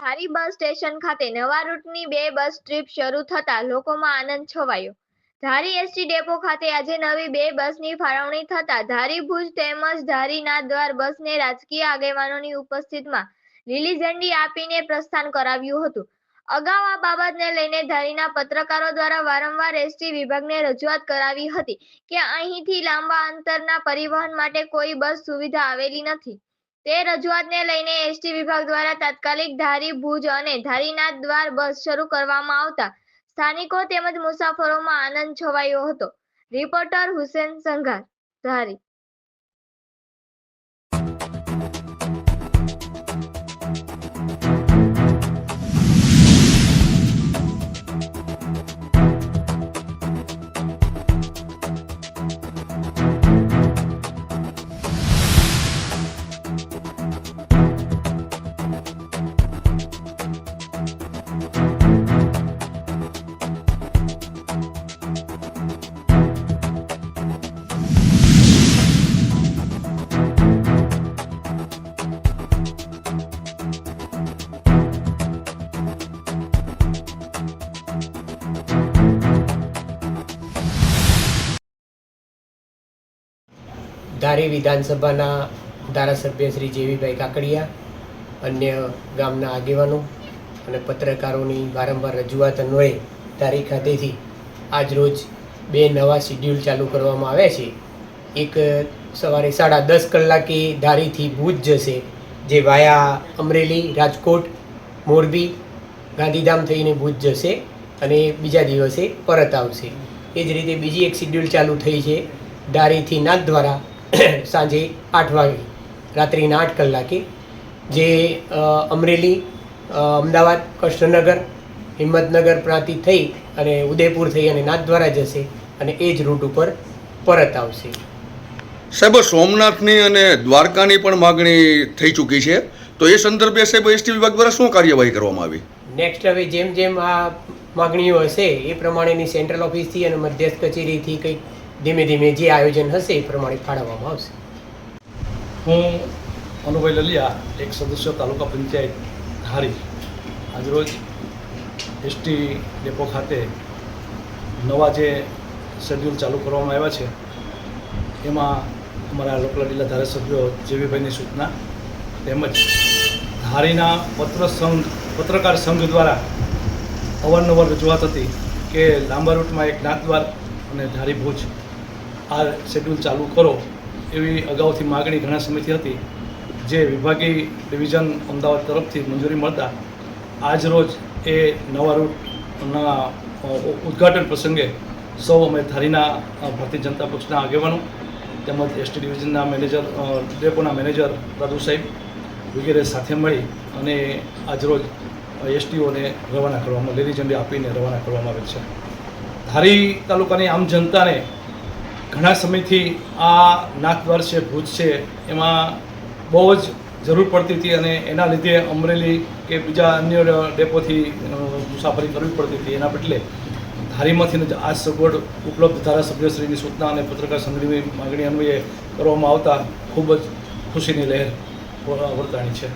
ધારી bus station ખાતે નવા રૂટની બે બસ ટ્રીપ શરૂ થતા લોકોમાં આનંદ છવાયો. ધારી એસટી ડેપો ખાતે આજે નવી બે બસની ફાળવણી થતા ધારી ભુજ તેમજ ધારી નાથદ્વાર બસને રાજકીય આગેવાનોની ઉપસ્થિતિમાં લીલી ઝંડી આપીને પ્રસ્થાન કરાવ્યું હતું. અગાઉ આ બાબતને લઈને ધારીના પત્રકારો દ્વારા વારંવાર એસટી વિભાગને રજૂઆત કરાવી હતી કે અહીંથી લાંબા અંતરના પરિવહન માટે કોઈ બસ સુવિધા આવેલી નથી. તે રજૂઆતને લઈને એસટી વિભાગ દ્વારા તાત્કાલિક ધારી ભુજ અને ધારીનાથ દ્વાર બસ શરૂ કરવામાં આવતા સ્થાનિકો તેમજ મુસાફરોમાં આનંદ છવાયો હતો. રિપોર્ટર હુસેન સંઘાર, ધારી. ધારી વિધાનસભાના ધારાસભ્ય શ્રી જેવીભાઈ કાકડિયા, અન્ય ગામના આગેવાનો અને પત્રકારોની વારંવાર રજૂઆત અન્વયે ધારી ખાતેથી આજરોજ બે નવા શિડ્યુલ ચાલુ કરવામાં આવ્યા છે. એક સવારે સાડા દસ કલાકે ધારીથી ભુજ જશે, જે વાયા અમરેલી, રાજકોટ, મોરબી, ગાંધીધામ થઈને ભુજ જશે અને બીજા દિવસે પરત આવશે. એ જ રીતે બીજી એક શિડ્યુલ ચાલુ થઈ છે, ધારીથી નાથદ્વારા સાંજે આઠ વાગે રાત્રિના આઠ કલાકે જે અમરેલી અમદાવાદ કૃષ્ણનગર હિંમતનગર પ્રાંતિ થઈ અને ઉદયપુર થઈ અને નાથદ્વારા જશે અને એ જ રૂટ ઉપર પરત આવશે. સાહેબ સોમનાથની અને દ્વારકાની પણ માગણી થઈ ચૂકી છે. તો એ સંદર્ભે સાહેબ એસટી વિભાગ દ્વારા શું કાર્યવાહી કરવામાં આવી? નેક્સ્ટ હવે જેમ જેમ આ માગણીઓ હશે એ પ્રમાણેની સેન્ટ્રલ ઓફિસથી અને મધ્યસ્થ કચેરીથી કંઈક ધીમે ધીમે જે આયોજન હશે એ પ્રમાણે ફાળવવામાં આવશે. હું અનુભાઈ લલિયા, એક સદસ્ય તાલુકા પંચાયત ધારી. આજરોજ એસટી ડેપો ખાતે નવા જે શેડ્યુલ ચાલુ કરવામાં આવ્યા છે, એમાં અમારા લોકલાડીલા ધારાસભ્યો જેવીભાઈની સૂચના તેમજ ધારીના પત્ર સંઘ, પત્રકાર સંઘ દ્વારા અવારનવાર રજૂઆત હતી કે લાંબા રૂટમાં એક નાથદ્વાર અને ધારી ભુજ આ શેડ્યુલ ચાલુ કરો એવી અગાઉથી માગણી ઘણા સમયથી હતી. જે વિભાગીય ડિવિઝન અમદાવાદ તરફથી મંજૂરી મળતા આજ રોજ એ નવા રૂટના ઉદ્ઘાટન પ્રસંગે સૌ અમે ધારીના ભારતીય જનતા પક્ષના આગેવાનો તેમજ એસટી ડિવિઝનના મેનેજર ડેપોના મેનેજર રાજુ સાહેબ વગેરે સાથે મળી અને આજરોજ એસટીઓને રવાના કરવામાં લીલી ઝંડી આપીને રવાના કરવામાં આવેલ છે. ધારી તાલુકાની આમ જનતાને ઘણા સમયથી આ નાથદ્વાર છે ભુજ છે, એમાં બહુ જ જરૂર પડતી હતી અને એના લીધે અમરેલી કે બીજા અન્ય ડેપોથી મુસાફરી કરવી પડતી હતી. એના બદલે ધારીમાંથી જ આ સગવડ ઉપલબ્ધ ધારાસભ્યશ્રીની સૂચના અને પત્રકાર સંઘની માગણી અન્વયે કરવામાં આવતા ખૂબ જ ખુશીની લહેર વર્તાણી છે.